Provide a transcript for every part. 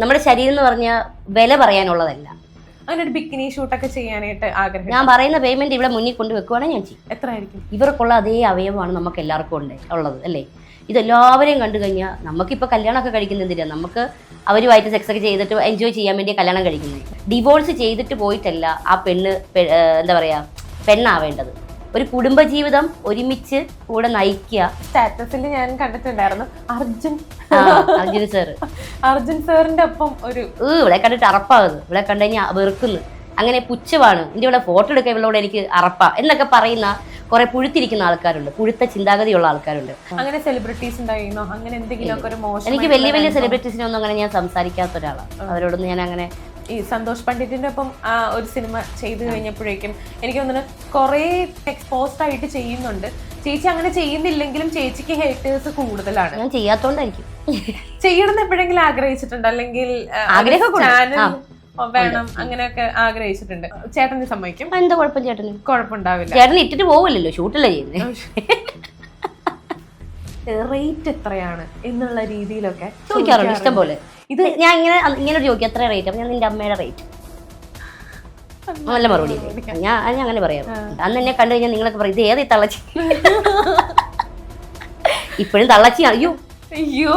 നമ്മുടെ ശരീരം എന്ന് പറഞ്ഞാൽ വില പറയാനുള്ളതല്ല. അങ്ങനെ ഒരു ബിക്കിനി ഷൂട്ടൊക്കെ ചെയ്യാനായിട്ട് ആഗ്രഹം. ഞാൻ പറയുന്ന പേയ്മെന്റ് ഇവിടെ മുന്നിൽ കൊണ്ട് വെക്കുവാണെങ്കിൽ ഞാൻ ചെയ്യും. എത്ര ആയിരിക്കും ഇവർക്കുള്ള അതേ അവയവമാണ് നമുക്ക് എല്ലാവർക്കും ഉണ്ട് ഉള്ളത് അല്ലേ? ഇതെല്ലാവരെയും കണ്ടു കഴിഞ്ഞാൽ നമുക്കിപ്പോൾ കല്യാണമൊക്കെ കഴിക്കുന്നതില്ല നമുക്ക് അവരുമായിട്ട് സെക്സ് ഒക്കെ ചെയ്തിട്ട് എൻജോയ് ചെയ്യാൻ വേണ്ടി കല്യാണം കഴിക്കുന്നത്. ഡിവോഴ്സ് ചെയ്തിട്ട് പോയിട്ടല്ല ആ പെണ്ണ് എന്താ പറയുക പെണ്ണാവേണ്ടത്. ഒരു കുടുംബജീവിതം ഒരുമിച്ച് കൂടെ നയിക്കുക. സ്റ്റാറ്റസിൽ ഞാൻ കണ്ടിട്ടുണ്ടായിരുന്നു. അർജുൻ. അർജുൻ സാറ് അർജുൻ സാറിന്റെ ഒപ്പം ഒരു ഇവിടെ കണ്ടിട്ട് അറപ്പാകുന്നു. ഇവിടെ കണ്ടു കഴിഞ്ഞാൽ വെറുക്കുന്നു. അങ്ങനെ പുച്ഛമാണ്. എന്റെ ഇവിടെ ഫോട്ടോ എടുക്കാൻ ഇവളോട് എനിക്ക് അറപ്പ. എന്നൊക്കെ പറയുന്ന കുറെ പുഴുത്തിരിക്കുന്ന ആൾക്കാരുണ്ട്. പുഴുത്ത ചിന്താഗതിയുള്ള ആൾക്കാരുണ്ട്. അങ്ങനെ സെലിബ്രിറ്റീസ് ഉണ്ടായിരുന്നോ? അങ്ങനെ എന്തെങ്കിലും എനിക്ക് വലിയ വലിയ സെലിബ്രിറ്റീസിനൊന്നും അങ്ങനെ ഞാൻ സംസാരിക്കാത്ത ഒരാളാണ്. അവരോടൊന്നും ഞാൻ അങ്ങനെ ഈ സന്തോഷ് പണ്ഡിറ്റിന്റെ ഒപ്പം ആ ഒരു സിനിമ ചെയ്തു കഴിഞ്ഞപ്പോഴേക്കും എനിക്ക് തോന്നുന്നു കുറേ എക്സ്പോസ്ഡ് ആയിട്ട് ചെയ്യുന്നുണ്ട്. ചേച്ചി അങ്ങനെ ചെയ്യുന്നില്ലെങ്കിലും ചേച്ചിക്ക് ഹേറ്റേഴ്സ് കൂടുതലാണ്. ഞാൻ ചെയ്യാത്തോണ്ടായിരിക്കും. ചെയ്യണമെന്ന് എപ്പോഴെങ്കിലും ആഗ്രഹിച്ചിട്ടുണ്ട്? അല്ലെങ്കിൽ ഉണ്ട്. വേണം അങ്ങനെയൊക്കെ ആഗ്രഹിച്ചിട്ടുണ്ട്. ചേട്ടന് സമ്മതിക്കും. എന്താ കുഴപ്പം ചേട്ടന്? കുഴപ്പമുണ്ടാവില്ല. ചേട്ടൻ ഇട്ടിട്ട് പോവില്ലല്ലോ. ഷൂട്ടല്ലേ ചെയ്യുന്നത് റേറ്റ് എത്രയാണ് എന്നുള്ള രീതിയിലൊക്കെ ചോദിക്കാറുണ്ട് ഇഷ്ടം പോലെ ഇത് ഞാൻ ഇങ്ങനെ ഇങ്ങനെ ഒരു ചോദിക്കും എത്ര റേറ്റ് അപ്പം ഞാൻ നിന്റെ അമ്മയുടെ റേറ്റ് നല്ല മറുപടി ഞാൻ ഞാൻ അങ്ങനെ പറയാം അന്ന് എന്നെ കണ്ടു കഴിഞ്ഞാൽ നിങ്ങളൊക്കെ പറയും ഇത് ഏത് ഈ തള്ളച്ചി? ഇപ്പോഴും തള്ളച്ചിയാണ് അയ്യോ. അയ്യോ.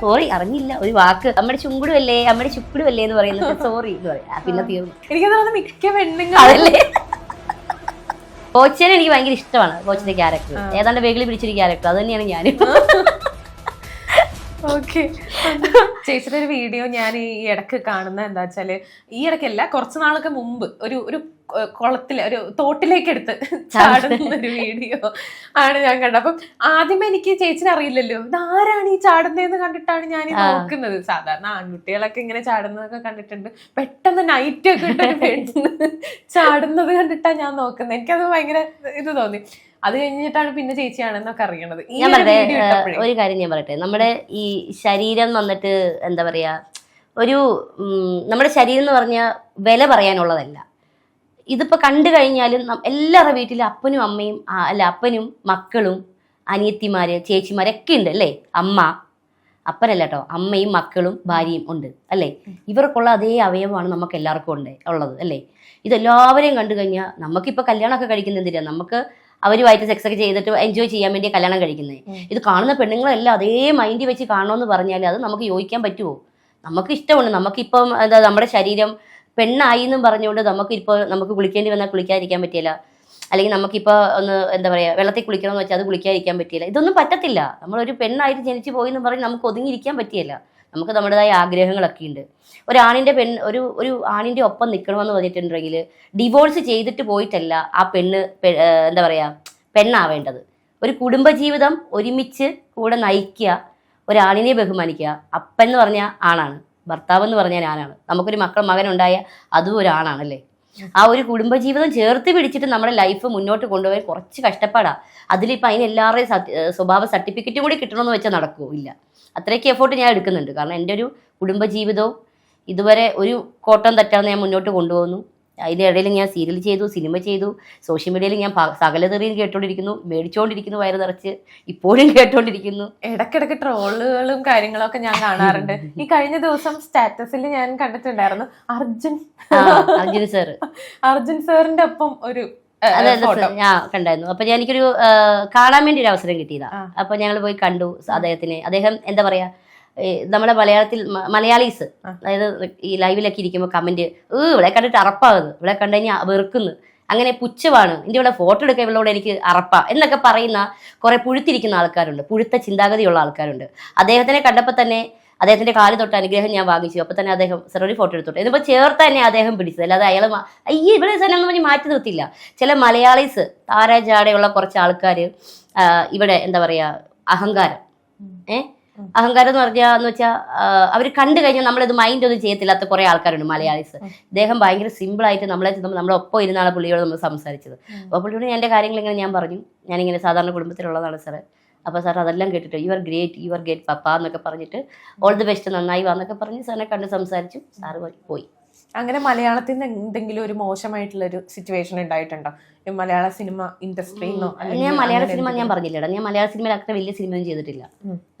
സോറി അറിഞ്ഞില്ല. ഒരു വാക്ക്. അമ്മയുടെ ചുങ്കുടുമല്ലേ അമ്മയുടെ ചുക്കുടുമല്ലേ എന്ന് പറയുന്നത്. സോറി എന്ന് പറയാം. പിന്നെ തീർന്നു. എനിക്ക് മിക്ക പെണ്ണുങ്ങൾ അതല്ലേ? കോച്ചനെ എനിക്ക് ഭയങ്കര ഇഷ്ടമാണ് കോച്ചിന്റെ ക്യാരക്ടർ ഏതാണ്ട് വെകിളി പിടിച്ചൊരു ക്യാരക്ടർ അത് തന്നെയാണ് ഞാനും. ഓക്കെ. ചേച്ചിയുടെ ഒരു വീഡിയോ ഞാൻ ഈ ഇടയ്ക്ക് കാണുന്ന എന്താ വെച്ചാൽ ഈ ഇടയ്ക്കല്ല കുറച്ച് നാളൊക്കെ മുമ്പ് ഒരു ഒരു കുളത്തിലെ ഒരു തോട്ടിലേക്ക് എടുത്ത് ചാടുന്ന ഒരു വീഡിയോ ആണ് ഞാൻ കണ്ടത്. അപ്പം ആദ്യമേ എനിക്ക് ചേച്ചിനെ അറിയില്ലല്ലോ ആരാണ് ഈ ചാടുന്നതെന്ന് കണ്ടിട്ടാണ് ഞാൻ നോക്കുന്നത്. സാധാരണ ആൺകുട്ടികളൊക്കെ ഇങ്ങനെ ചാടുന്നതൊക്കെ കണ്ടിട്ടുണ്ട്. പെട്ടെന്ന് നൈറ്റ് ഒക്കെ പെണ്ണ് ചാടുന്നത് കണ്ടിട്ടാണ് ഞാൻ നോക്കുന്നത്. എനിക്കത് ഭയങ്കര ഇത് തോന്നി. അത് കഴിഞ്ഞിട്ടാണ് പിന്നെ ചേച്ചിയാണെന്നൊക്കെ അറിയണത്. ഞാൻ ഒരു പറയട്ടെ കാര്യം ഞാൻ പറയട്ടെ. നമ്മുടെ ഈ ശരീരം വന്നിട്ട് എന്താ പറയാ ഒരു നമ്മുടെ ശരീരം എന്ന് പറഞ്ഞാൽ വില പറയാനുള്ളതല്ല. ഇതിപ്പോ കണ്ടു കഴിഞ്ഞാലും എല്ലാവരുടെ വീട്ടിലും അപ്പനും അമ്മയും അല്ല അപ്പനും മക്കളും അനിയത്തിമാര് ചേച്ചിമാരൊക്കെ ഉണ്ട് അല്ലേ? അമ്മ അപ്പനല്ല കേട്ടോ അമ്മയും മക്കളും ഭാര്യയും ഉണ്ട് അല്ലേ? ഇവർക്കുള്ള അതേ അവയവമാണ് നമുക്ക് എല്ലാവർക്കും ഉണ്ട് ഉള്ളത് അല്ലേ? ഇതെല്ലാവരെയും കണ്ടു കഴിഞ്ഞാൽ നമുക്കിപ്പോൾ കല്യാണമൊക്കെ കഴിക്കുന്നതിരാ നമുക്ക് അവരുമായിട്ട് സെക്സ് ഒക്കെ ചെയ്തിട്ട് എൻജോയ് ചെയ്യാൻ വേണ്ടി കല്യാണം കഴിക്കുന്നത് ഇത് കാണുന്ന പെണ്ണുങ്ങളെല്ലാം അതേ മൈൻഡിൽ വെച്ച് കാണണമെന്ന് പറഞ്ഞാൽ അത് നമുക്ക് യോജിക്കാൻ പറ്റുമോ നമുക്ക് ഇഷ്ടമുണ്ട്. നമുക്കിപ്പം എന്താ നമ്മുടെ ശരീരം പെണ്ണായി എന്നും പറഞ്ഞുകൊണ്ട് നമുക്കിപ്പോൾ നമുക്ക് കുളിക്കേണ്ടി വന്നാൽ കുളിക്കാതിരിക്കാൻ പറ്റില്ല. അല്ലെങ്കിൽ നമുക്കിപ്പോൾ ഒന്ന് എന്താ പറയുക വെള്ളത്തിൽ കുളിക്കണമെന്ന് വെച്ചാൽ അത് കുളിക്കാതിരിക്കാൻ പറ്റില്ല. ഇതൊന്നും പറ്റത്തില്ല. നമ്മളൊരു പെണ്ണായിട്ട് ജനിച്ചു പോയി എന്ന് പറഞ്ഞ് നമുക്ക് ഒതുങ്ങിയിരിക്കാൻ പറ്റിയല്ല നമുക്ക് നമ്മുടേതായ ആഗ്രഹങ്ങളൊക്കെ ഉണ്ട് ഒരാണിന്റെ പെൺ ഒരു ഒരു ആണിന്റെ ഒപ്പം നിൽക്കണമെന്ന് പറഞ്ഞിട്ടുണ്ടെങ്കിൽ ഡിവോഴ്സ് ചെയ്തിട്ട് പോയിട്ടല്ല ആ പെണ്ണ് എന്താ പറയുക പെണ്ണാവേണ്ടത്. ഒരു കുടുംബജീവിതം ഒരുമിച്ച് കൂടെ നയിക്കുക ഒരാണിനെ ബഹുമാനിക്കുക അപ്പൻ എന്ന് പറഞ്ഞാൽ ആണാണ് ഭർത്താവ് എന്ന് പറഞ്ഞാൽ ആണാണ് നമുക്കൊരു മക്കൾ മകനുണ്ടായ അതും ഒരു ആണാണല്ലേ ആ ഒരു കുടുംബജീവിതം ചേർത്ത് പിടിച്ചിട്ട് നമ്മുടെ ലൈഫ് മുന്നോട്ട് കൊണ്ടുപോകാൻ കുറച്ച് കഷ്ടപ്പാടാണ് അതിലിപ്പോൾ അതിന് എല്ലാവരുടെയും സ്വഭാവ സർട്ടിഫിക്കറ്റും കൂടി കിട്ടണമെന്ന് വെച്ചാൽ നടക്കുമോ ഇല്ല അത്രയ്ക്ക് എഫോർട്ട് ഞാൻ എടുക്കുന്നുണ്ട്. കാരണം എന്റെ ഒരു കുടുംബജീവിതവും ഇതുവരെ ഒരു കോട്ടം തട്ടാതെ ഞാൻ മുന്നോട്ട് കൊണ്ടുപോകുന്നു. അതിന്റെ ഇടയിൽ ഞാൻ സീരിയൽ ചെയ്തു സിനിമ ചെയ്തു. സോഷ്യൽ മീഡിയയിൽ ഞാൻ സകലതെറിയും കേട്ടോണ്ടിരിക്കുന്നു മേടിച്ചുകൊണ്ടിരിക്കുന്നു വയറ് നിറച്ച്. ഇപ്പോഴും കേട്ടോണ്ടിരിക്കുന്നു ഇടക്കിടക്ക് ട്രോളുകളും കാര്യങ്ങളൊക്കെ ഞാൻ കാണാറുണ്ട്. ഈ കഴിഞ്ഞ ദിവസം സ്റ്റാറ്റസിൽ ഞാൻ കണ്ടിട്ടുണ്ടായിരുന്നു അർജുൻ. അർജുൻ സാർ അർജുൻ സാറിന്റെ ഒപ്പം ഒരു അതെ ഞാൻ കണ്ടായിരുന്നു. അപ്പൊ ഞാൻ എനിക്കൊരു കാണാൻ വേണ്ടി ഒരു അവസരം കിട്ടിയതാ. അപ്പൊ ഞങ്ങൾ പോയി കണ്ടു അദ്ദേഹത്തിനെ. അദ്ദേഹം എന്താ പറയാ നമ്മുടെ മലയാളത്തിൽ മലയാളീസ് അതായത് ഈ ലൈവിലൊക്കെ ഇരിക്കുമ്പോൾ കമന്റ് ഏ ഇവിടെ കണ്ടിട്ട് അറപ്പാകുന്നു ഇവിടെ കണ്ടു കഴിഞ്ഞാൽ വെറുക്കുന്നു. അങ്ങനെ പുച്ഛമാണ്. എന്റെ ഇവിടെ ഫോട്ടോ എടുക്കാൻ ഇവളോട് എനിക്ക് അറപ്പ. എന്നൊക്കെ പറയുന്ന കുറെ പുഴുത്തിരിക്കുന്ന ആൾക്കാരുണ്ട്. പുഴുത്ത ചിന്താഗതിയുള്ള ആൾക്കാരുണ്ട്. അദ്ദേഹത്തിനെ കണ്ടപ്പോൾ തന്നെ അദ്ദേഹത്തിന്റെ കാൽ തൊട്ട് അനുഗ്രഹം ഞാൻ വാങ്ങിച്ചു. അപ്പൊ തന്നെ അദ്ദേഹം സെറോണി ഫോട്ടോ എടുത്തോട്ടെ എന്നിപ്പോ ചേർത്ത് തന്നെ അദ്ദേഹം പിടിച്ചത്. അല്ലാതെ അയാൾ അയ്യേ ഇവിടെ എന്ന് പറഞ്ഞ് മാറ്റി നിർത്തില്ല ചില മലയാളീസ് താരാജാടയുള്ള കുറച്ച് ആൾക്കാർ ഇവിടെ എന്താ പറയാ അഹങ്കാരം. ഏ? അഹങ്കാരം എന്ന് പറഞ്ഞാൽ എന്ന് വെച്ചാൽ അവർ കണ്ടു കഴിഞ്ഞാൽ നമ്മളിത് മൈൻഡ് ഒന്നും ചെയ്യത്തില്ലാത്ത കുറെ ആൾക്കാരുണ്ട് മലയാളീസ്. ഇദ്ദേഹം ഭയങ്കര സിമ്പിൾ ആയിട്ട് നമ്മളെ നമ്മളെ ഒപ്പം ഇരുന്നാണ് പുള്ളിയോട് നമ്മൾ സംസാരിച്ചത്. അപ്പോൾ പുള്ളിയോട് എന്റെ എന്റെ കാര്യങ്ങൾ ഇങ്ങനെ ഞാൻ പറഞ്ഞു. ഞാനിങ്ങനെ സാധാരണ കുടുംബത്തിലുള്ളതാണ് സാറ് അപ്പോൾ സാർ അതെല്ലാം കേട്ടിട്ട് you are great you are great papa എന്നൊക്കെ പറഞ്ഞിട്ട് ഓൾ ദി ബെസ്റ്റ് നന്നായി വാന്നൊക്കെ പറഞ്ഞ് സാറിനെ കണ്ട് സംസാരിച്ചു. സാറ് പോയി. അങ്ങനെ മലയാളത്തിൽ നിന്ന് എന്തെങ്കിലും ഒരു മോശമായിട്ടുള്ള ഒരു സിറ്റുവേഷൻ ഉണ്ടായിട്ടുണ്ടോ? ഈ മലയാള സിനിമ ഇൻഡസ്ട്രിന്നോ ഞാൻ മലയാള സിനിമ ഞാൻ പറഞ്ഞില്ലടാ. ഞാൻ മലയാള സിനിമയിൽ അത്ര വലിയ സിനിമയൊന്നും ചെയ്തിട്ടില്ല.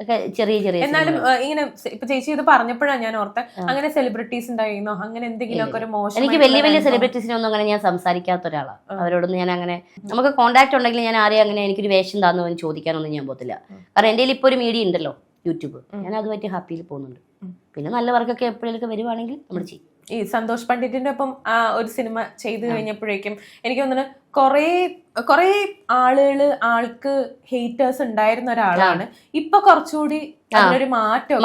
ഒക്കെ ചെറിയ ചെറിയ എന്നാലും ഇങ്ങനെ ഇപ്പൊ ചേച്ചി ഇത് പറഞ്ഞപ്പോഴാണ് ഞാൻ ഓർത്തെ അങ്ങനെ സെലിബ്രിറ്റീസ് ഉണ്ടായിരുന്നോ? അങ്ങനെ എന്തെങ്കിലും ഒക്കെ ഒരു മോശം എനിക്ക് വലിയ വലിയ സെലിബ്രിറ്റീസിനൊന്നും അങ്ങനെ ഞാൻ സംസാരിക്കാത്ത ഒരാളാണ് അവരോടൊന്നും ഞാൻ അങ്ങനെ നമുക്ക് കോണ്ടാക്ട് ഉണ്ടെങ്കിൽ ഞാൻ ആരെയും അങ്ങനെ എനിക്കൊരു വേഷം താന്നു എന്ന് ചോദിക്കാനൊന്നും ഞാൻ പോകത്തില്ല. കാരണം എന്റെ ഇപ്പോ ഇപ്പോൾ ഒരു മീഡിയ ഉണ്ടല്ലോ യൂട്യൂബ് ഞാൻ അതുമായിട്ട് ഹാപ്പിയിൽ പോകുന്നുണ്ട്. പിന്നെ നല്ല വർക്കൊക്കെ എപ്പോഴെങ്കിലും വരുവാണെങ്കിൽ നമ്മൾ ചെയ്യും. ഈ സന്തോഷ് പണ്ഡിറ്റിന്റെ ഒപ്പം ആ ഒരു സിനിമ ചെയ്തു കഴിഞ്ഞപ്പോഴേക്കും എനിക്ക് തോന്നുന്നു കുറേ കുറേ ആളുകൾ ആൾക്ക് ഹേറ്റേഴ്സ് ഉണ്ടായിരുന്ന ഒരാളാണ്. ഇപ്പൊ കുറച്ചുകൂടി അതിനൊരു മാറ്റം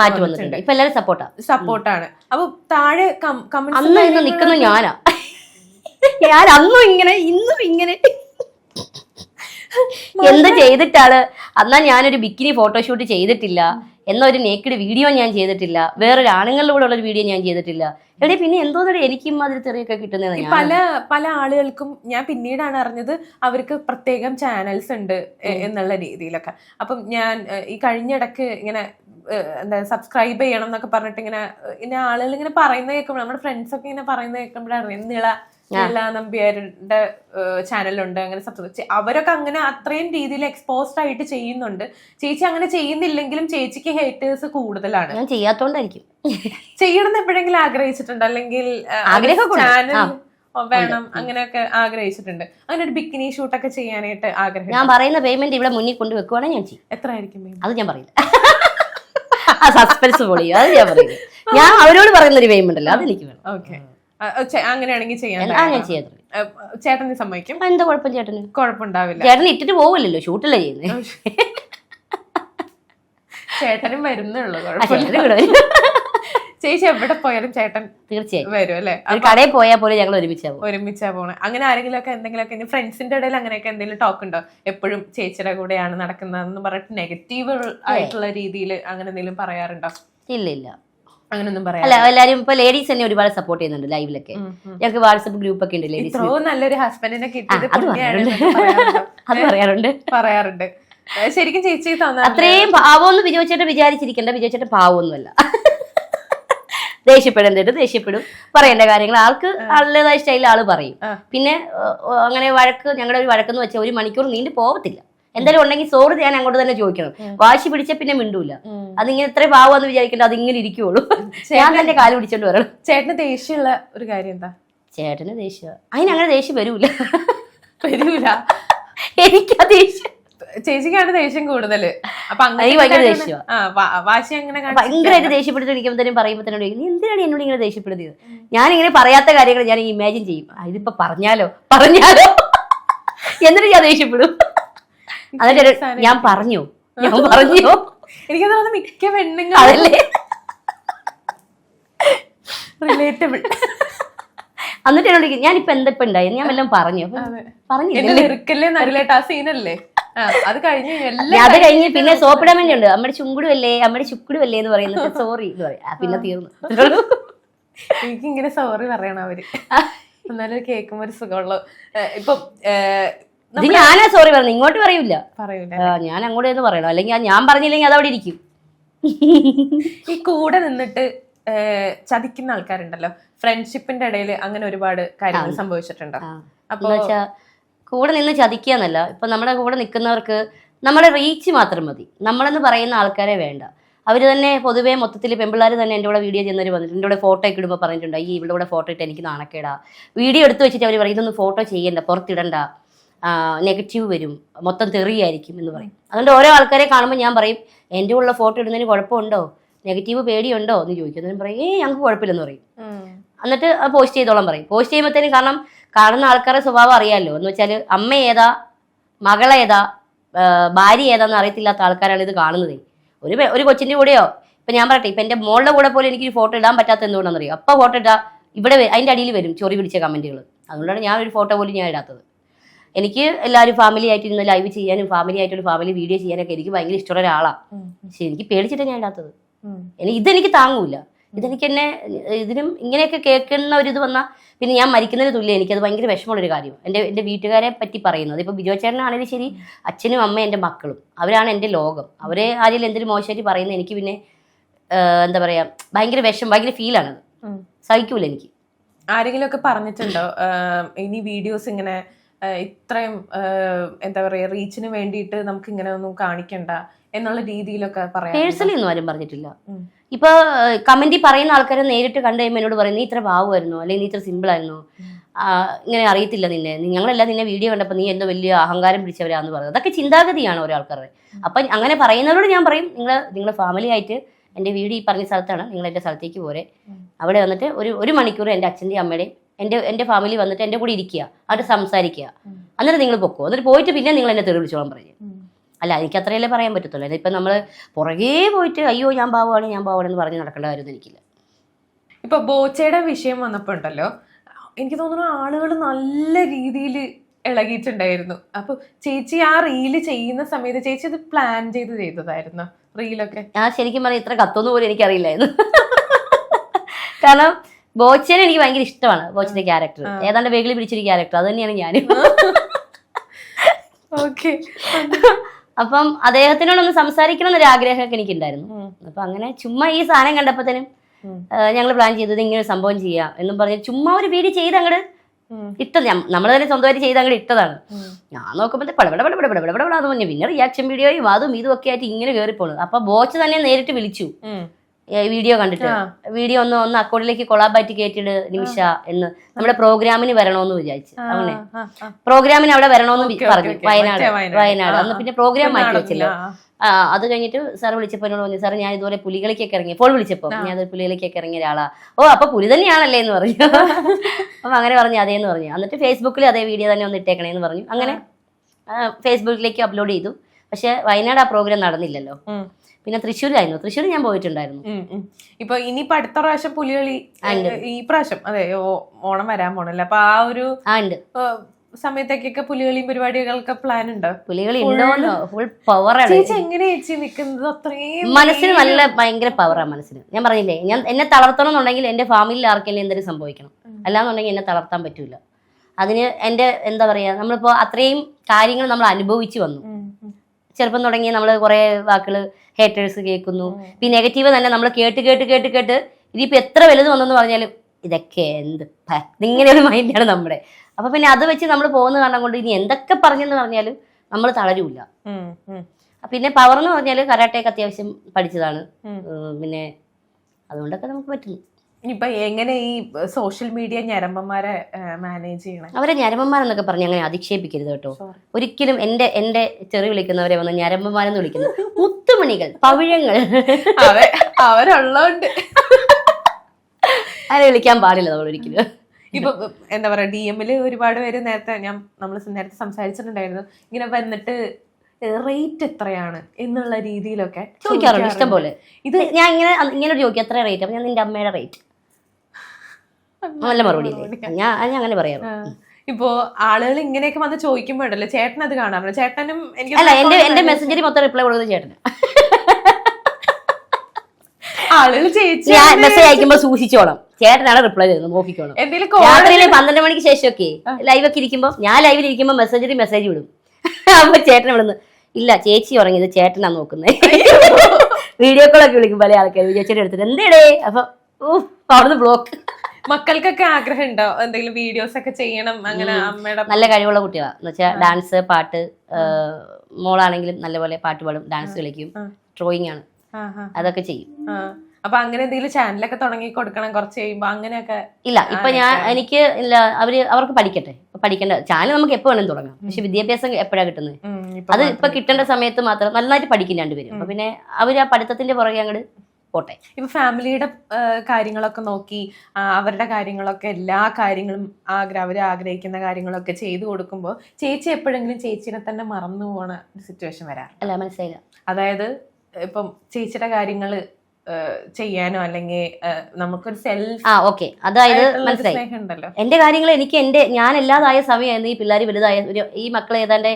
ഇപ്പൊ എല്ലാവരും സപ്പോർട്ടാണ് സപ്പോർട്ടാണ് അപ്പൊ താഴെ നിൽക്കുന്ന ഞാനാ. ഞാൻ അന്നും ഇങ്ങനെ ഇന്നും ഇങ്ങനെ എന്ത് ചെയ്തിട്ടാണ് എന്നാ ഞാനൊരു ബിക്കിനി ഫോട്ടോഷൂട്ട് ചെയ്തിട്ടില്ല. എന്നൊരു ഒരു നേക്കിഡ് വീഡിയോ ഞാൻ ചെയ്തിട്ടില്ല. വേറൊരു ആണുങ്ങളുടെ കൂടെ ഉള്ള ഒരു വീഡിയോ ഞാൻ ചെയ്തിട്ടില്ല. എവിടെ പിന്നെ എന്തോ എനിക്കും അതിൽ തെറിയൊക്കെ കിട്ടുന്നത് പല പല ആളുകൾക്കും ഞാൻ പിന്നീടാണ് അറിഞ്ഞത് അവർക്ക് പ്രത്യേകം ചാനൽസ് ഉണ്ട് എന്നുള്ള രീതിയിലൊക്കെ. അപ്പം ഞാൻ ഈ കഴിഞ്ഞിടക്ക് ഇങ്ങനെ എന്താ സബ്സ്ക്രൈബ് ചെയ്യണം എന്നൊക്കെ പറഞ്ഞിട്ട് ഇങ്ങനെ ഇങ്ങനെ ആളുകൾ ഇങ്ങനെ പറയുന്നത് കേൾക്കുമ്പോൾ നമ്മുടെ ഫ്രണ്ട്സ് ഒക്കെ ഇങ്ങനെ പറയുന്നത് കേൾക്കുമ്പോഴാണ് നിള നിള നമ്പ്യാരുടെ ചാനലുണ്ട് അങ്ങനെ സബ്സ്ക്രൈബ് അവരൊക്കെ അങ്ങനെ അത്രയും രീതിയിൽ എക്സ്പോസ്ഡ് ആയിട്ട് ചെയ്യുന്നുണ്ട്. ചേച്ചി അങ്ങനെ ചെയ്യുന്നില്ലെങ്കിലും ചേച്ചിക്ക് ഹേറ്റേഴ്സ് കൂടുതലാണ്. ഞാൻ ചെയ്യാത്തോണ്ടായിരിക്കും. ചെയ്യണമെന്ന് എപ്പോഴെങ്കിലും ആഗ്രഹിച്ചിട്ടുണ്ട്. അല്ലെങ്കിൽ ചാനൽ. വേണം. അങ്ങനെയൊക്കെ ആഗ്രഹിച്ചിട്ടുണ്ട്. അങ്ങനെ ഒരു ബിക്കിനി ഷൂട്ടൊക്കെ ചെയ്യാനായിട്ട് ആഗ്രഹം ഞാൻ പറയുന്ന പേയ്മെന്റ് ഇവിടെ മുന്നിൽ കൊണ്ട് വെക്കുവാണെങ്കിൽ ഞാൻ ചെയ്യും. എത്ര ആയിരിക്കും? അത് ഞാൻ പറയില്ല. ആ സസ്പെൻസ് പൊളിയോ? അത് ഞാൻ പറയില്ല. ഞാൻ അവരോട് പറയുന്ന ഒരു പേയ്മെന്റ് അല്ല. അത് എനിക്ക് വേണം. ഓക്കെ അങ്ങനെയാണെങ്കിൽ ചെയ്യാൻ ഞാൻ തയ്യാറാണ്. ചേട്ടന് സമ്മതിക്കും. എന്താ കുഴപ്പം ചേട്ടന്? കുഴപ്പമുണ്ടാവില്ല. ചേട്ടൻ ഇട്ടിട്ട് പോവില്ലല്ലോ ഷൂട്ടല്ലേ ചെയ്യുന്നത് ചേട്ടനും വരുന്നുള്ളൂ കുഴപ്പമില്ല. ചേച്ചി എവിടെ പോയാലും ചേട്ടൻ തീർച്ചയായും. വരും അല്ലേ? കടയിൽ പോയാൽ പോലും ഞങ്ങൾ ഒരുമിച്ചാ ഒരുമിച്ചാ പോണെ. അങ്ങനെ ആരെങ്കിലും ഒക്കെ എന്തെങ്കിലുമൊക്കെ ഇനി ഫ്രണ്ട്സിന്റെ ഇടയിൽ അങ്ങനെയൊക്കെ എന്തെങ്കിലും ടോക്ക് ഉണ്ടോ? എപ്പോഴും ചേച്ചിയുടെ കൂടെയാണ് നടക്കുന്നതെന്ന് പറഞ്ഞിട്ട് നെഗറ്റീവ് ആയിട്ടുള്ള രീതിയിൽ അങ്ങനെ എന്തെങ്കിലും പറയാറുണ്ടോ? ഇല്ല ഇല്ല. അങ്ങനൊന്നും അല്ല പറയാം എല്ലാരും ഇപ്പൊ ലേഡീസ് തന്നെ ഒരുപാട് സപ്പോർട്ട് ചെയ്യുന്നുണ്ട് ലൈവിലൊക്കെ ഞങ്ങൾക്ക് വാട്സപ്പ് ഗ്രൂപ്പ് ഒക്കെ ഉണ്ട് ലേഡീസ് നല്ലൊരു ഹസ്ബൻഡിനെ കിട്ടിയത് അത് പറയാറുണ്ട്. പറയാറുണ്ട്? ശരിക്കും ചേച്ചി അത്രയും പാവമൊന്നും വിജയിച്ചിട്ട് വിചാരിച്ചിരിക്കേണ്ട. വിജയിച്ചിട്ട് പാവമൊന്നുമല്ല. ദേഷ്യപ്പെടേണ്ടത് ദേഷ്യപ്പെടും. പറയേണ്ട കാര്യങ്ങൾ. ആൾക്ക് ആളുടേതായ സ്റ്റൈലിൽ ആൾ പറയും. പിന്നെ അങ്ങനെ വഴക്ക് ഞങ്ങളുടെ ഒരു വഴക്കെന്ന് വെച്ചാൽ ഒരു മണിക്കൂർ നീണ്ടു പോകത്തില്ല എന്തായാലും ഉണ്ടെങ്കിൽ സോറി ഞാൻ അങ്ങോട്ട് തന്നെ ചോദിക്കണം വാശി പിടിച്ച പിന്നെ മിണ്ടൂല. അതിങ്ങനെ എത്ര പാവാന്ന് വിചാരിക്കേണ്ട അതിങ്ങനെ ഇരിക്കുള്ളൂ. ഞാൻ തന്നെ കാൽ പിടിച്ചോണ്ട് വരണം. ചേട്ടന് ദേഷ്യമുള്ള ഒരു കാര്യം എന്താ? ചേട്ടന് ദേഷ്യം. അതിനങ്ങനെ ദേഷ്യം വരൂല. വരൂല. എനിക്കാ ദേഷ്യം. ചേച്ചിക്കാണ് ദേഷ്യം കൂടുതൽ അപ്പൊ അങ്ങനെ വാശി അങ്ങനെ ഭയങ്കരമായിട്ട് ദേഷ്യപ്പെടുത്തി ഇരിക്കുമ്പോഴത്തേനും പറയുമ്പോഴത്തേനും നീ എന്തിനാണ് എന്നോട് ഇങ്ങനെ ദേഷ്യപ്പെടുത്തിയത് ഞാൻ ഇങ്ങനെ പറയാത്ത കാര്യങ്ങൾ ഞാൻ ഇമാജിൻ ചെയ്യും. ഇതിപ്പോ പറഞ്ഞാലോ? പറഞ്ഞാലോ? എന്നിട്ട് ഞാൻ ദേഷ്യപ്പെടും. ഒരു- ഞാൻ പറഞ്ഞു. ഞാൻ പറഞ്ഞു. എനിക്ക് തോന്നുന്നു മിക്ക പെണ്ണുങ്ങൾ അതല്ലേ? റിലേറ്റബിൾ എന്നിട്ട് എന്നോട് ഞാനിപ്പോ എന്താ ഇപ്പൊ ഉണ്ടായി ഞാൻ എല്ലാം പറഞ്ഞു. എന്റെ പറഞ്ഞില്ല അത് കഴിഞ്ഞ് അത് പിന്നെ സോപ്പിടാൻ വേണ്ടി ഉണ്ട് അമ്മയുടെ ചുങ്കുടുവല്ലേ അമ്മയുടെ ചുക്കുടുവല്ലേ എന്ന് പറയുന്നത്. സോറി എന്ന് പറയാം. പിന്നെ തീർന്നു. എനിക്കിങ്ങനെ സോറി പറയണം അവർ. എന്നാലും കേൾക്കുമ്പോ ഒരു സുഖമുള്ള. ഇപ്പൊ ഇത് ഞാനാ സോറി പറഞ്ഞു ഇങ്ങോട്ട് പറയൂല. പറയൂല ആ, ഞാൻ അങ്ങോട്ട് എന്ന് പറയണം. അല്ലെങ്കിൽ ഞാൻ പറഞ്ഞില്ലെങ്കിൽ അതവിടെ ഇരിക്കും. ഈ കൂടെ നിന്നിട്ട് ഏ, ചതിക്കുന്ന ആൾക്കാരുണ്ടല്ലോ. ഫ്രണ്ട്ഷിപ്പിന്റെ ഇടയിൽ അങ്ങനെ ഒരുപാട് കാര്യങ്ങൾ സംഭവിച്ചിട്ടുണ്ടോ. അപ്പൊ എന്ന് വെച്ചാ കൂടെ നിന്ന് ചതിക്കുക എന്നല്ല. ഇപ്പൊ നമ്മുടെ കൂടെ നിൽക്കുന്നവർക്ക് നമ്മുടെ റീച്ച് മാത്രം മതി. നമ്മളെന്ന് പറയുന്ന ആൾക്കാരെ വേണ്ട. അവർ തന്നെ പൊതുവേ മൊത്തത്തിൽ പെമ്പിള്ളാർ തന്നെ എന്റെ കൂടെ വീഡിയോ ചെയ്യുന്നവർ വന്നിട്ട് എന്റെ കൂടെ ഫോട്ടോ ഒക്കെ ഇടുമ്പോൾ പറഞ്ഞിട്ടുണ്ട് ഈ ഇവിടെ കൂടെ ഫോട്ടോ ഇട്ട് എനിക്ക് നാണക്കേടാ. വീഡിയോ എടുത്ത് വെച്ചിട്ട് അവർ പറയും ഇതൊന്നും ഫോട്ടോ ചെയ്യണ്ട പുറത്തിടണ്ട. നെഗറ്റീവ് വരും. മൊത്തം തെറിയായിരിക്കും എന്ന് പറയും. അതുകൊണ്ട് ഓരോ ആൾക്കാരെ കാണുമ്പോൾ ഞാൻ പറയും എന്റെ ഉള്ള ഫോട്ടോ ഇടുന്നതിന് കുഴപ്പമുണ്ടോ? നെഗറ്റീവ് പേടിയുണ്ടോ? എന്ന് ചോദിക്കും. അതിന് പറയും ഏ ഞങ്ങൾക്ക് കുഴപ്പമില്ലെന്ന് പറയും. എന്നിട്ട് പോസ്റ്റ് ചെയ്തോളം പറയും. പോസ്റ്റ് ചെയ്യുമ്പോഴത്തേനും കാരണം കാണുന്ന ആൾക്കാരുടെ സ്വഭാവം അറിയാമല്ലോ എന്ന് വെച്ചാൽ അമ്മ ഏതാ മകളേതാ ഭാര്യ ഏതാന്ന് അറിയത്തില്ലാത്ത ആൾക്കാരാണ് ഇത് കാണുന്നത്. ഒരു ഒരു കൊച്ചിന്റെ കൂടെയോ? ഇപ്പം ഞാൻ പറയട്ടെ ഇപ്പം എന്റെ മോളുടെ കൂടെ പോലും എനിക്ക് ഫോട്ടോ ഇടാൻ പറ്റാത്ത എന്തുകൊണ്ടാണെന്ന് അപ്പോൾ ഫോട്ടോ ഇട്ടാൽ ഇവിടെ അതിന്റെ അടിയിൽ വരും ചൊറി പിടിച്ച കമന്റുകൾ അതുകൊണ്ടാണ് ഞാൻ ഒരു ഫോട്ടോ പോലും ഞാൻ ഇടാത്തത്. എനിക്ക് എല്ലാവരും ഫാമിലി ആയിട്ട് ഇരുന്ന് ലൈവ് ചെയ്യാനും ഫാമിലി ആയിട്ടൊരു ഫാമിലി വീഡിയോ ചെയ്യാനൊക്കെ എനിക്ക് ഭയങ്കര ഇഷ്ടമുള്ള ഒരാളാണ്. പക്ഷെ എനിക്ക് പേടിച്ചിട്ടാണ് ഞാൻ ഇടാത്തത് ഇതെനിക്ക് താങ്ങൂല. ഇതെനിക്ക് എന്നെ ഇതിനും ഇങ്ങനെയൊക്കെ കേൾക്കുന്ന ഒരു ഇത് വന്നാൽ പിന്നെ ഞാൻ മരിക്കുന്നതിന് തുല്യം എനിക്കത് ഭയങ്കര വിഷമമുള്ളൊരു കാര്യം. എന്റെ എന്റെ വീട്ടുകാരെ പറ്റി പറയുന്നത്. ഇപ്പോൾ ബിജോ ചേട്ടനാണെങ്കിലും ശരി അച്ഛനും അമ്മയും എന്റെ മക്കളും. അവരാണ് എന്റെ ലോകം. അവരെ ആരെങ്കിലും എന്തെങ്കിലും മോശമായിട്ട് പറയുന്നത് എനിക്ക് പിന്നെ എന്താ പറയുക ഭയങ്കര വിഷം ഭയങ്കര ഫീലാണത്. സഹിക്കൂല എനിക്ക്. ആരെങ്കിലും ഒക്കെ പറഞ്ഞിട്ടുണ്ടോ ഇനി വീഡിയോസ് ഇങ്ങനെ ഇത്രയും എന്താ പറയാ റീച്ചിന് വേണ്ടിയിട്ട് നമുക്ക് ഇങ്ങനെ ഒന്നും കാണിക്കണ്ട എന്നുള്ള രീതിയിലൊക്കെ പറയാം പേഴ്സണലി ഒന്നും ആരും പറഞ്ഞിട്ടില്ല. ഇപ്പൊ കമന്റി പറയുന്ന ആൾക്കാരെ നേരിട്ട് കണ്ടു കഴിയുമ്പോൾ എന്നോട് പറയും നീ ഇത്ര ഭാവമായിരുന്നു അല്ലെങ്കിൽ നീ ഇത്ര സിമ്പിൾ ആയിരുന്നു? ഇങ്ങനെ അറിയത്തില്ല നിന്നെ. ഞങ്ങളെല്ലാം നിന്നെ വീഡിയോ കണ്ടപ്പോൾ നീ എന്തോ വലിയ അഹങ്കാരം പിടിച്ചവരാന്ന് പറയുന്നത് അതൊക്കെ ചിന്താഗതിയാണ് ഓരോ ആൾക്കാരുടെ. അപ്പൊ അങ്ങനെ പറയുന്നവരോട് ഞാൻ പറയും നിങ്ങൾ നിങ്ങളുടെ ഫാമിലി ആയിട്ട് എന്റെ വീട് ഈ പറഞ്ഞ സ്ഥലത്താണ്. നിങ്ങൾ എന്റെ സ്ഥലത്തേക്ക് പോരെ. അവിടെ വന്നിട്ട് ഒരു ഒരു മണിക്കൂർ എന്റെ അച്ഛന്റെയും അമ്മയുടെയും എന്റെ എന്റെ ഫാമിലി വന്നിട്ട് എന്റെ കൂടെ ഇരിക്കുക. അവർ സംസാരിക്കുക. അന്നേരം എന്നിട്ട് നിങ്ങൾ പൊക്കോ. എന്നിട്ട് പോയിട്ട് പിന്നെ നിങ്ങൾ എന്നെ തെറി വിളിച്ചോളാൻ പറഞ്ഞു അല്ല എനിക്ക് അത്രയല്ലേ പറയാൻ പറ്റത്തുള്ളൂ. ഇപ്പം നമ്മൾ പുറകേ പോയിട്ട് അയ്യോ ഞാൻ പാവമാണ് ഞാൻ പാവമാണെന്ന് പറഞ്ഞ് നടക്കേണ്ട കാര്യമൊന്നും എനിക്കില്ല. ഇപ്പൊ ബോച്ചയുടെ വിഷയം വന്നപ്പോ ഉണ്ടല്ലോ. എനിക്ക് തോന്നുന്നു ആളുകൾ നല്ല രീതിയിൽ ഇളകിയിട്ടുണ്ടായിരുന്നു. അപ്പൊ ചേച്ചി ആ റീൽ ചെയ്യുന്ന സമയത്ത് ചേച്ചി അത് പ്ലാൻ ചെയ്ത് ചെയ്തതായിരുന്നു? റീലൊക്കെ ഞാൻ ശരിക്കും പറഞ്ഞാൽ ഇത്ര കത്തൊന്നും പോലും എനിക്കറിയില്ലായിരുന്നു. കാരണം ബോച്ചനെ എനിക്ക് ഭയങ്കര ഇഷ്ടമാണ് ബോച്ചിന്റെ ക്യാരക്ടർ. ഏതാണ്ട് വെകിളി പിടിച്ചൊരു ക്യാരക്ടർ അത് തന്നെയാണ് ഞാനും ഓക്കെ അപ്പം അദ്ദേഹത്തിനോടൊന്ന് സംസാരിക്കണം എന്നൊരു ആഗ്രഹമൊക്കെ എനിക്കുണ്ടായിരുന്നു അപ്പൊ അങ്ങനെ ചുമ്മാ ഈ സാധനം കണ്ടപ്പോഴത്തേനും ഞങ്ങൾ പ്ലാൻ ചെയ്തത് ഇങ്ങനെ ഒരു സംഭവം ചെയ്യാം എന്നും പറഞ്ഞ് ചുമ്മാ ഒരു വീഡിയോ ചെയ്ത് അങ്ങോട്ട് ഇട്ടത് നമ്മൾ തന്നെ സ്വന്തമായിട്ട് ചെയ്ത് അങ്ങോട്ട് ഇട്ടതാണ് ഞാൻ നോക്കുമ്പോൾ പടപട പടപട പറഞ്ഞു പിന്നെ റിയാക്ഷൻ വീഡിയോയും അതും ഇതും ഒക്കെ ആയിട്ട് ഇങ്ങനെ കയറിപ്പോണത് അപ്പൊ ബോച്ച് തന്നെ നേരിട്ട് വിളിച്ചു വീഡിയോ കണ്ടിട്ട്. വീഡിയോ ഒന്ന് ഒന്ന് അക്കൗണ്ടിലേക്ക് കൊളാബായിട്ട് കയറ്റിയിട് നിമിഷ എന്ന് നമ്മുടെ പ്രോഗ്രാമിന് വരണമെന്ന് വിചാരിച്ചു. അങ്ങനെ പ്രോഗ്രാമിന് അവിടെ വരണമെന്ന് പറഞ്ഞു. വയനാട്. വയനാട്. അന്ന് പിന്നെ പ്രോഗ്രാം മാറ്റി. വെച്ചല്ലോ. ആ അത് കഴിഞ്ഞിട്ട് സാർ വിളിച്ചപ്പോൾ എന്നോട് പറഞ്ഞു സാർ ഞാൻ ഇതുപോലെ പുലികളിലേക്കൊക്കെ ഇറങ്ങി ഇപ്പോൾ വിളിച്ചപ്പോൾ ഞാൻ അത് പുലികളിലേക്കൊക്കെ ഇറങ്ങിയ ഒരാളാ. ഓ അപ്പൊ പുലി തന്നെയാണല്ലേ എന്ന് പറഞ്ഞു. അപ്പൊ അങ്ങനെ പറഞ്ഞു അതേന്ന് പറഞ്ഞു. എന്നിട്ട് ഫേസ്ബുക്കിൽ അതേ വീഡിയോ തന്നെ ഒന്ന് ഇട്ടേക്കണേ എന്ന് പറഞ്ഞു. അങ്ങനെ ഫേസ്ബുക്കിലേക്ക് അപ്ലോഡ് ചെയ്തു. പക്ഷെ വയനാട് ആ പ്രോഗ്രാം നടന്നില്ലല്ലോ. പിന്നെ തൃശ്ശൂരായിരുന്നു തൃശ്ശൂർ ഞാൻ പോയിട്ടുണ്ടായിരുന്നു. ഇപ്പൊ ഇനിയിപ്പൊ അടുത്ത പ്രാവശ്യം പുലികളി ഈ പ്രാവശ്യം. അതെ ഓണം വരാൻ പോണല്ലേ. അപ്പൊ ആ ഒരു സമയത്തേക്കൊക്കെ പുലികളിയും പരിപാടികളൊക്കെ പ്ലാൻ ഉണ്ടോ? പുലികളി ഉണ്ടോ ഫുൾ പവറാണ് ചേച്ചി എങ്ങനെ ചേച്ചി നിക്കുന്നത്? അത്രയും മനസ്സിന് നല്ല ഭയങ്കര പവറാണ് മനസ്സിന്. ഞാൻ പറഞ്ഞില്ലേ ഞാൻ എന്നെ തളർത്തണം എന്നുണ്ടെങ്കിൽ എന്റെ ഫാമിലിയിൽ ആർക്കെങ്കിലും എന്തെങ്കിലും സംഭവിക്കണം. അല്ലാന്നുണ്ടെങ്കിൽ എന്നെ തളർത്താൻ പറ്റൂല. അതിന് എന്റെ എന്താ പറയാ നമ്മളിപ്പോ അത്രയും കാര്യങ്ങൾ നമ്മൾ അനുഭവിച്ചു വന്നു. ചെറുപ്പം തുടങ്ങി നമ്മൾ കുറെ വാക്കുകൾ ഹേറ്റേഴ്സ് കേൾക്കുന്നു. ഈ നെഗറ്റീവ് തന്നെ നമ്മൾ കേട്ട് കേട്ട് കേട്ട് കേട്ട് ഇതിപ്പോ എത്ര വലുത് വന്നെന്ന് പറഞ്ഞാലും ഇതൊക്കെ എന്ത് ഇങ്ങനെ ഒരു മൈൻഡാണ് നമ്മുടെ. അപ്പൊ പിന്നെ അത് വെച്ച് നമ്മൾ പോകുന്ന കാരണം കൊണ്ട് ഇനി എന്തൊക്കെ പറഞ്ഞെന്ന് പറഞ്ഞാലും നമ്മൾ തളരൂല. പിന്നെ പവർ എന്ന് പറഞ്ഞാൽ കരാട്ടയൊക്കെ അത്യാവശ്യം പഠിച്ചതാണ്. പിന്നെ അതുകൊണ്ടൊക്കെ നമുക്ക് പറ്റുന്നു. ഇനിയിപ്പൊ എങ്ങനെ ഈ സോഷ്യൽ മീഡിയ ഞരമ്പന്മാരെ മാനേജ് ചെയ്യണം? അവരെ ഞരമ്പന്മാരെന്നൊക്കെ പറഞ്ഞ് അങ്ങനെ അധിക്ഷേപിക്കരുത് കേട്ടോ. ഒരിക്കലും എന്റെ എന്റെ ചെറി വിളിക്കുന്നവരെ വന്ന് ഞരമ്പന്മാരെന്ന് വിളിക്കുന്നു മുത്തുമണികൾ പവിഴങ്ങൾ. അവരുള്ളോണ്ട്. ആരെ വിളിക്കാൻ പാടില്ല നമ്മൾ ഒരിക്കലും. ഇപ്പൊ എന്താ പറയാ ഡി എമ്മിൽ ഒരുപാട് പേര് നേരത്തെ ഞാൻ നമ്മൾ നേരത്തെ സംസാരിച്ചിട്ടുണ്ടായിരുന്നു. ഇങ്ങനെ വന്നിട്ട് റേറ്റ് എത്രയാണ് എന്നുള്ള രീതിയിലൊക്കെ ചോദിക്കാറുണ്ട് ഇഷ്ടം പോലെ. ഇത് ഞാൻ ഇങ്ങനെ ഇങ്ങനെ ചോദിക്കും എത്ര റേറ്റ് അപ്പൊ ഞാൻ നിന്റെ അമ്മയുടെ റേറ്റ് നല്ല മറുപടി ഞാൻ അങ്ങനെ പറയാം ഇപ്പോ ആളുകൾ ഇങ്ങനെയൊക്കെ വന്ന് ചോദിക്കുമ്പോഴല്ലോ ചേട്ടൻ അത് കാണാറില്ല ചേട്ടനും എനിക്ക് അല്ല എന്റെ എന്റെ മൊത്തം റിപ്ലൈ കൊടുക്കുന്നത് ചേട്ടന്. ആളുകൾ ചേച്ചി ഞാൻ മെസ്സേജ് അയക്കുമ്പോ സൂക്ഷിച്ചോളാം. ചേട്ടനാണ് റിപ്ലൈ തരുന്നത് നോക്കിക്കോളാം. രാത്രിയിൽ പന്ത്രണ്ട് മണിക്ക് ശേഷമൊക്കെ ലൈവ് ഒക്കെ ഇരിക്കുമ്പോ ഞാൻ ലൈവിൽ ഇരിക്കുമ്പോ മെസ്സേജിൽ മെസ്സേജ് വിടും. അപ്പൊ ചേട്ടൻ വിടുന്നു ഇല്ല ചേച്ചി ഉറങ്ങിയത് ചേട്ടനാ നോക്കുന്നത് വീഡിയോ കോളൊക്കെ വിളിക്കും പല ആൾക്കാർ ചേച്ചിയുടെ എടുത്തിട്ട് എന്തേടേ? അപ്പൊ ഓ അവിടുന്ന് ബ്ലോക്ക് മക്കൾക്കൊക്കെ ആഗ്രഹം ഉണ്ടോ എന്തെങ്കിലും വീഡിയോസ് ഒക്കെ ചെയ്യണം അങ്ങനെ അമ്മയുടെ നല്ല കഴിവുള്ള കുട്ടികളാണ് എന്ന് വെച്ചാൽ ഡാൻസ് പാട്ട് മോളാണെങ്കിലും നല്ലപോലെ പാട്ട് പാടും ഡാൻസ് കളിക്കും. ഡ്രോയിങ് ആണ്. അതൊക്കെ ചെയ്യും. അപ്പൊ അങ്ങനെ എന്തെങ്കിലും ചാനലൊക്കെ തുടങ്ങി കൊടുക്കണം കുറച്ച് കഴിയുമ്പോ അങ്ങനെയൊക്കെ ഇല്ല ഇപ്പൊ ഞാൻ എനിക്ക് ഇല്ല അവർ അവർക്ക് പഠിക്കട്ടെ. പഠിക്കേണ്ട ചാനൽ നമുക്ക് എപ്പോ വേണമെങ്കിലും തുടങ്ങാം. പക്ഷെ വിദ്യാഭ്യാസം എപ്പോഴാ കിട്ടുന്നത് അത് ഇപ്പൊ കിട്ടേണ്ട സമയത്ത് മാത്രം നന്നായിട്ട് പഠിക്കും രണ്ടുപേരും. അപ്പൊ പിന്നെ അവർ ആ പഠിത്തത്തിന്റെ പുറകെ അങ്ങോട്ട് പോട്ടെ. ഇപ്പൊ ഫാമിലിയുടെ കാര്യങ്ങളൊക്കെ നോക്കി അവരുടെ കാര്യങ്ങളൊക്കെ എല്ലാ കാര്യങ്ങളും ആഗ്രഹം അവർ ആഗ്രഹിക്കുന്ന കാര്യങ്ങളൊക്കെ ചെയ്തു കൊടുക്കുമ്പോൾ ചേച്ചി എപ്പോഴെങ്കിലും ചേച്ചിനെ തന്നെ മറന്നു പോണ സിറ്റുവേഷൻ വരാറ് അല്ല മനസ്സിലായില്ല. അതായത് ഇപ്പം ചേച്ചിയുടെ കാര്യങ്ങൾ ചെയ്യാനോ അല്ലെങ്കിൽ നമുക്കൊരു സെൽഫ് ആ ഓക്കെ. അതായത് മനസ്സിലായി. എന്റെ കാര്യങ്ങൾ എനിക്ക് എന്റെ ഞാൻ എല്ലാതായ സമയമായിരുന്നു ഈ പിള്ളേർ വലുതായ ഒരു ഈ മക്കൾ ഏതാണ്ട്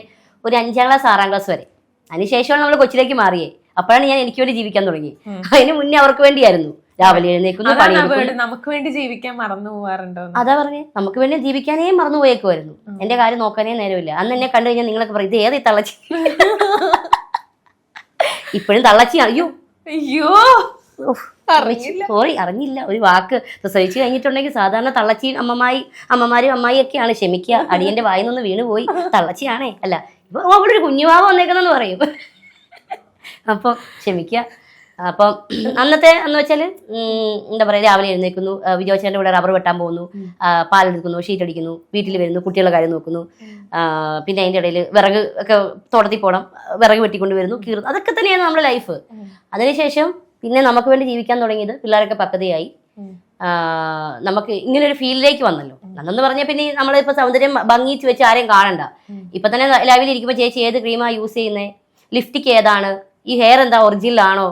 ഒരു അഞ്ചാം ക്ലാസ് ആറാം ക്ലാസ് വരെ. അതിനുശേഷമാണ് നമ്മൾ കൊച്ചിലേക്ക് മാറിയേ. അപ്പോഴാണ് ഞാൻ എനിക്ക് വേണ്ടി ജീവിക്കാൻ തുടങ്ങി. അതിന് മുന്നേ അവർക്ക് വേണ്ടിയായിരുന്നു. രാവിലെ എഴുന്നേക്കുന്നു പണി നമുക്ക് വേണ്ടി ജീവിക്കാൻ മറന്നു പോവാറുണ്ടോ അതാ പറഞ്ഞേ നമുക്ക് വേണ്ടി ജീവിക്കാനേ മറന്നു പോയേക്കുമായിരുന്നു എന്റെ കാര്യം നോക്കാനേ നേരമില്ല. അന്ന് എന്നെ കണ്ടു കഴിഞ്ഞാൽ നിങ്ങളൊക്കെ പറയും ഇത് ഏത് തള്ളച്ചി? ഇപ്പോഴും തള്ളച്ചി അയ്യോ. അയ്യോ. സോറി അറിഞ്ഞില്ല. ഒരു വാക്ക് പ്രസവിച്ചു കഴിഞ്ഞിട്ടുണ്ടെങ്കിൽ സാധാരണ തള്ളച്ചി അമ്മമായി അമ്മമാരും അമ്മായി ഒക്കെയാണ്. ക്ഷമിക്കുക. അടിയന്റെ വായിൽ നിന്ന് വീണുപോയി. തള്ളച്ചിയാണേ. അല്ല ഇപ്പൊ അവിടെ ഒരു കുഞ്ഞുവാവ് വന്നേക്കുന്നെന്ന് പറയും. അപ്പൊ ക്ഷമിക്കുക അപ്പം അന്നത്തെ എന്ന് വെച്ചാൽ എന്താ പറയാ രാവിലെ എഴുന്നേക്കുന്നു ആ, വിജോച്ചേന്റെ കൂടെ റബ്ബർ വെട്ടാൻ പോകുന്നു. പാലെടുക്കുന്നു ഷീറ്റ് അടിക്കുന്നു വീട്ടിൽ വരുന്നു കുട്ടികളുടെ കാര്യം നോക്കുന്നു. പിന്നെ അതിന്റെ ഇടയിൽ വിറക് ഒക്കെ തോട്ടത്തിൽ പോകണം വിറക് വെട്ടിക്കൊണ്ട് വരുന്നു കീറുന്നു. അതൊക്കെ തന്നെയാണ് നമ്മുടെ ലൈഫ് അതിനുശേഷം പിന്നെ നമുക്ക് വേണ്ടി ജീവിക്കാൻ തുടങ്ങിയത് പിള്ളേരൊക്കെ പക്വതയായി. നമുക്ക് ഇങ്ങനെ ഒരു ഫീൽഡിലേക്ക് വന്നല്ലോ. അന്നെന്ന് പറഞ്ഞാൽ പിന്നെ നമ്മളിപ്പോ സൗന്ദര്യം ഭംഗിച്ച് വെച്ച് ആരെയും കാണണ്ട. ഇപ്പൊ തന്നെ ലൈവിൽ ഇരിക്കുമ്പോൾ ചേച്ചി ഏത് ക്രീമാ യൂസ് ചെയ്യുന്നത് ലിഫ്റ്റിക്ക് ഏതാണ്? ഈ ഹെയർ എന്താ ഒറിജിനൽ ആണോ?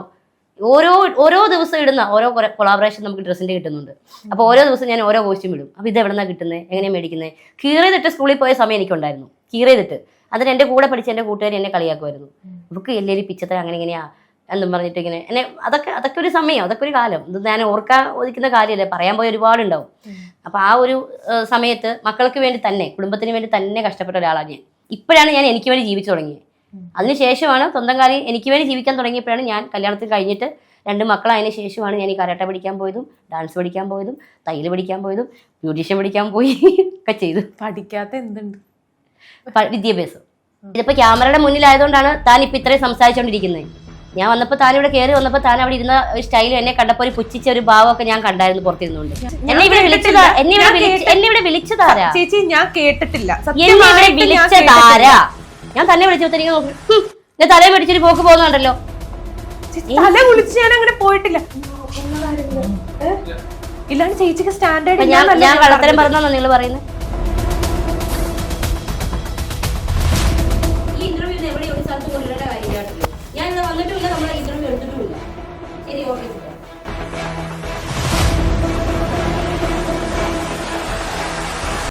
ഓരോ ഓരോ ദിവസം ഇടുന്ന ഓരോ കൊളാബറേഷൻ നമുക്ക് ഡ്രസ്സിന്റെ കിട്ടുന്നുണ്ട്. അപ്പോൾ ഓരോ ദിവസം ഞാൻ ഓരോ കോസ്റ്റ്യൂം ഇടും. അപ്പോൾ ഇത് എവിടെ നിന്നാണ് കിട്ടുന്നത് എങ്ങനെയാണ് മേടിക്കുന്നത് കീറിയതിട്ട് സ്കൂളിൽ പോയ സമയം എനിക്കുണ്ടായിരുന്നു. കീറിയതിട്ട് അതിന് എന്റെ കൂടെ പഠിച്ച എന്റെ കൂട്ടുകാരി എന്നെ കളിയാക്കുമായിരുന്നു. ഇവർക്ക് എല്ലാവരും പിച്ചത്തെ അങ്ങനെ ഇങ്ങനെയാ എന്നും പറഞ്ഞിട്ട് ഇങ്ങനെ എന്നെ അതൊക്കെ അതൊക്കെ ഒരു സമയം അതൊക്കെ ഒരു കാലം. ഇത് ഞാൻ ഓർക്കാൻ ഒതുക്കുന്ന കാര്യമല്ലേ പറയാൻ പോയ ഒരുപാടുണ്ടാവും. അപ്പൊ ആ ഒരു സമയത്ത് മക്കൾക്ക് വേണ്ടി തന്നെ കുടുംബത്തിന് വേണ്ടി തന്നെ കഷ്ടപ്പെട്ട ഒരാളാണ് ഞാൻ. ഇപ്പോഴാണ് ഞാൻ എനിക്ക് വേണ്ടി ജീവിച്ചു തുടങ്ങിയത് അതിനുശേഷമാണ് സ്വന്തം കാര്യം എനിക്ക് വേണ്ടി ജീവിക്കാൻ തുടങ്ങിയപ്പോഴാണ് ഞാൻ കല്യാണത്തിൽ കഴിഞ്ഞിട്ട് രണ്ട് മക്കളായതിനു ശേഷമാണ് ഞാൻ ഈ കരാട്ട പഠിക്കാൻ പോയതും ഡാൻസ് പഠിക്കാൻ പോയതും തയ്യൽ പഠിക്കാൻ പോയതും ബ്യൂട്ടീഷ്യൻ പഠിക്കാൻ പോയി ഒക്കെ ചെയ്തു. പഠിക്കാത്ത എന്തുണ്ട്? വിദ്യാഭ്യാസം. ഇതിപ്പോ ക്യാമറയുടെ മുന്നിലായതുകൊണ്ടാണ് താൻ ഇപ്പൊ ഇത്രയും സംസാരിച്ചുകൊണ്ടിരിക്കുന്നത് ഞാൻ വന്നപ്പോൾ താൻ ഇവിടെ കയറി വന്നപ്പോൾ താൻ അവിടെ ഇരുന്ന സ്റ്റൈലും എന്നെ കണ്ടപ്പോ ഒരു പുച്ഛിച്ച ഒരു ഭാവമൊക്കെ ഞാൻ കണ്ടായിരുന്നു പുറത്തിരുന്നുകൊണ്ട്. എന്നെ ഇവിടെ വിളിച്ചതാ? എന്നെ ഇവിടെ വിളിച്ചതാരാ? ചേച്ചി ഞാൻ കേട്ടിട്ടില്ല. എന്നെ ഇവിടെ സത്യമായിട്ട് വിളിച്ചതാരാ? ഞാൻ തന്നെ വിളിച്ചപ്പോ എനിക്ക് നോക്കി ഞാൻ തലേ പിടിച്ചിട്ട് പോക്ക് പോകുന്നുണ്ടല്ലോ. തല കുളിച്ച് ഞാൻ അങ്ങനെ പോയിട്ടില്ല. ഇല്ലാണ്ട് ചേച്ചിക്ക് സ്റ്റാൻഡേർഡ് ഞാൻ കള്ളത്തരം പറഞ്ഞാന്നോ നിങ്ങൾ പറയുന്നത്?